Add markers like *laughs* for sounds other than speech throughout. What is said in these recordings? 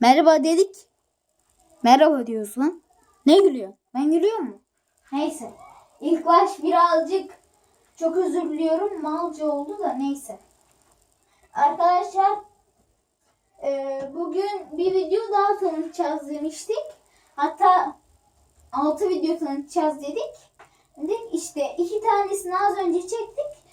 Merhaba dedik. Merhaba diyorsun. Ne gülüyor? Ben gülüyor mu? Neyse. İlk baş birazcık çok özür diliyorum. Malca oldu da neyse. Arkadaşlar e, bugün bir video daha tanıtacağız demiştik. Hatta 6 video tanıtacağız dedik. Dedik işte iki tanesini az önce çektik.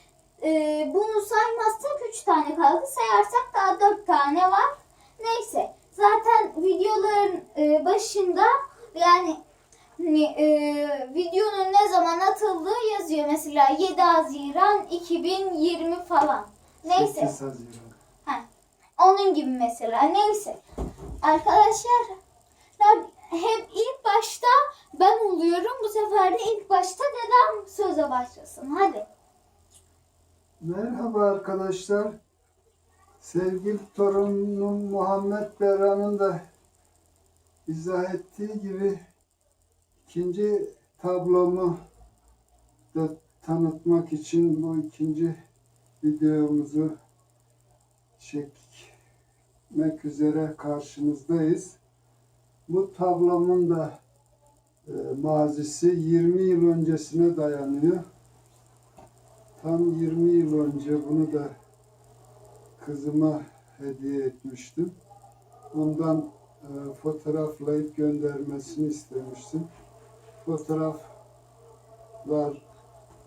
E, bunu saymazsak 3 tane kaldı. Sayarsak daha 4 tane var. Neyse. Zaten videoların e, başında yani hani, e, videonun ne zaman atıldığı yazıyor. Mesela 7 Haziran 2020 falan. Neyse. 8 Haziran. Heh, onun gibi mesela. Neyse. Arkadaşlar hep ilk başta ben oluyorum. Bu sefer de ilk başta dedem söze başlasın. Hadi. Merhaba arkadaşlar. Sevgili torunum Muhammed Berra'nın da izah ettiği gibi ikinci tablomu da tanıtmak için bu ikinci videomuzu çekmek üzere karşınızdayız. Bu tablomun da e, mazisi 20 yıl öncesine dayanıyor. Tam 20 yıl önce bunu da kızıma hediye etmiştim. Ondan e, fotoğraflayıp göndermesini istemiştim. Fotoğraflar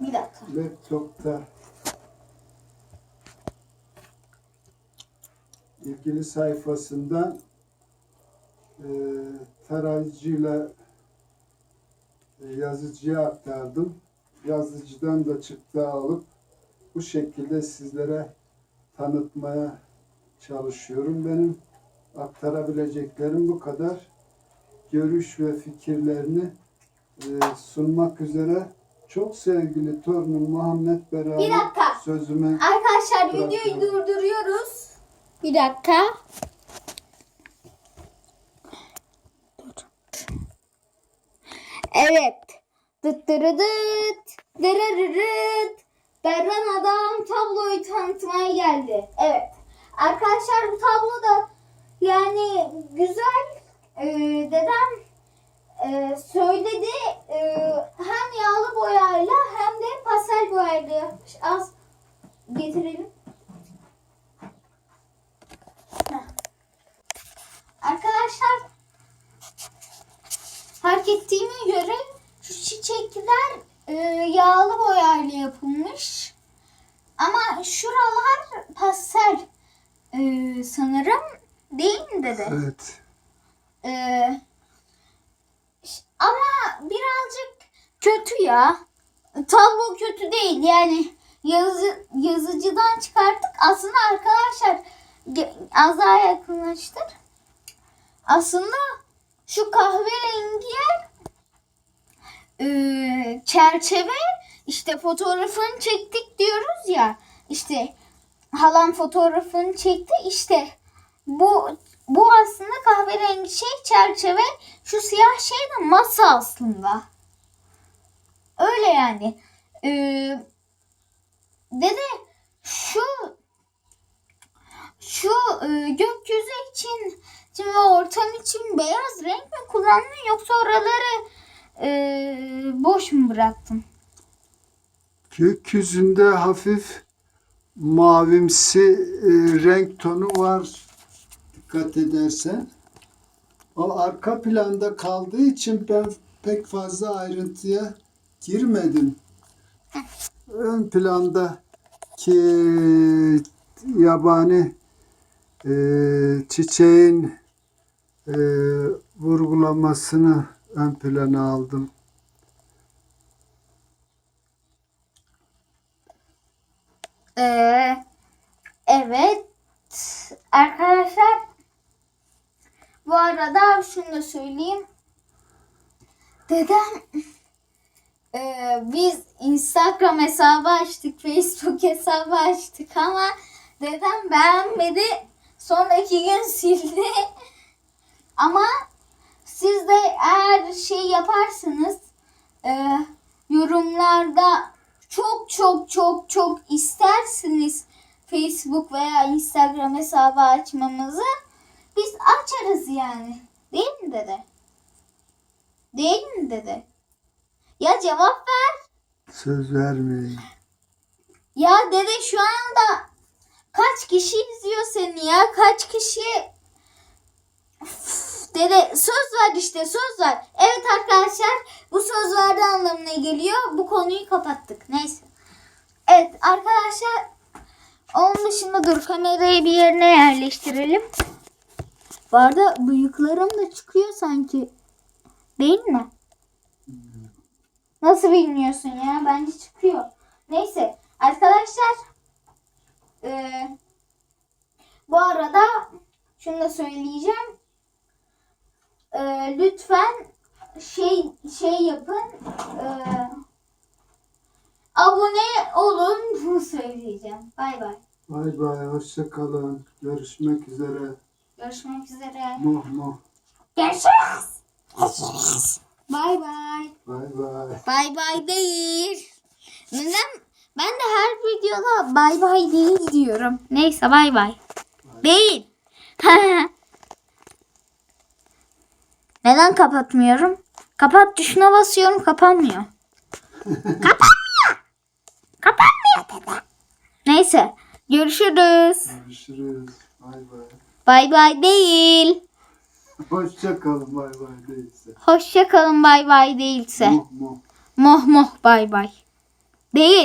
Bir dakika. laptopta ilgili sayfasından e, tarayıcıyla e, yazıcıya aktardım. Yazıcıdan da çıktı alıp bu şekilde sizlere tanıtmaya çalışıyorum. Benim aktarabileceklerim bu kadar. Görüş ve fikirlerini e, sunmak üzere çok sevgili torunum Muhammed Bir Bera'nın dakika. sözüme Arkadaşlar Bırak videoyu durduruyoruz. Bir dakika. Dur. Evet. Dıt dırıdıt. Dırırırıt. Berran adam tabloyu tanıtmaya geldi. Evet. Arkadaşlar bu tablo da yani güzel. Ee, dedem e, söyledi. Ee, hem yağlı boyayla hem de pastel boyayla yapmış. Az getirelim. Arkadaşlar fark ettiğime göre şu çiçekler e, yağlı boyayla yapılmış. Ama şuralar pastel e, sanırım değil mi dede? evet E, ama birazcık kötü ya. Tablo kötü değil yani yazı, yazıcıdan çıkarttık. Aslında arkadaşlar az daha yakınlaştır. Aslında şu kahverengi yer e, çerçeve işte fotoğrafını çektik diyoruz ya işte halam fotoğrafını çekti işte bu bu aslında kahverengi şey çerçeve şu siyah şey de masa aslında. Öyle yani. Ee, dede şu şu e, gökyüzü için şimdi ortam için beyaz renk mi kullandın yoksa oraları e, boş mu bıraktın? Gökyüzünde hafif mavimsi e, renk tonu var dikkat edersen. O arka planda kaldığı için ben pek fazla ayrıntıya girmedim. Ön plandaki yabani e, çiçeğin e, vurgulamasını ön plana aldım. Ee, evet arkadaşlar bu arada şunu da söyleyeyim. Dedem e, biz Instagram hesabı açtık, Facebook hesabı açtık ama dedem beğenmedi. Sonraki gün sildi. Ama siz de eğer şey yaparsınız e, yorumlarda çok çok çok çok istersiniz Facebook veya Instagram hesabı açmamızı biz açarız yani. Değil mi dede? Değil mi dede? Ya cevap ver. Söz vermeyin. Ya dede şu anda kaç kişi izliyor seni ya? Kaç kişi? Dede söz ver işte söz ver. Evet arkadaşlar bu söz verdi anlamına geliyor. Bu konuyu kapattık. Neyse. Evet arkadaşlar onun dışında dur kamerayı bir yerine yerleştirelim. Bu arada bıyıklarım da çıkıyor sanki. Değil mi? Nasıl bilmiyorsun ya? Bence çıkıyor. Neyse arkadaşlar eee, bu arada şunu da söyleyeceğim. Eee, lütfen şey şey yapın. eee, abone olun. Bunu söyleyeceğim. Bay bay. Bay bay. Hoşça kalın. Görüşmek üzere. Görüşmek üzere. Muh muh. Görüşürüz. Görüşürüz. Bay bay. Bay bay. Bay bay değil. Neden? Ben de her videoda bay bay değil diyorum. Neyse bay bay. Değil. *laughs* Neden kapatmıyorum? Kapat tuşuna basıyorum kapanmıyor. *laughs* kapanmıyor. Kapanmıyor dede. Neyse. Görüşürüz. Görüşürüz. Bay bay. Bay bay değil. Hoşça kalın. Bay bay değilse. Hoşça kalın bay bay değilse. Muh muh. Moh moh bay bay. Değil.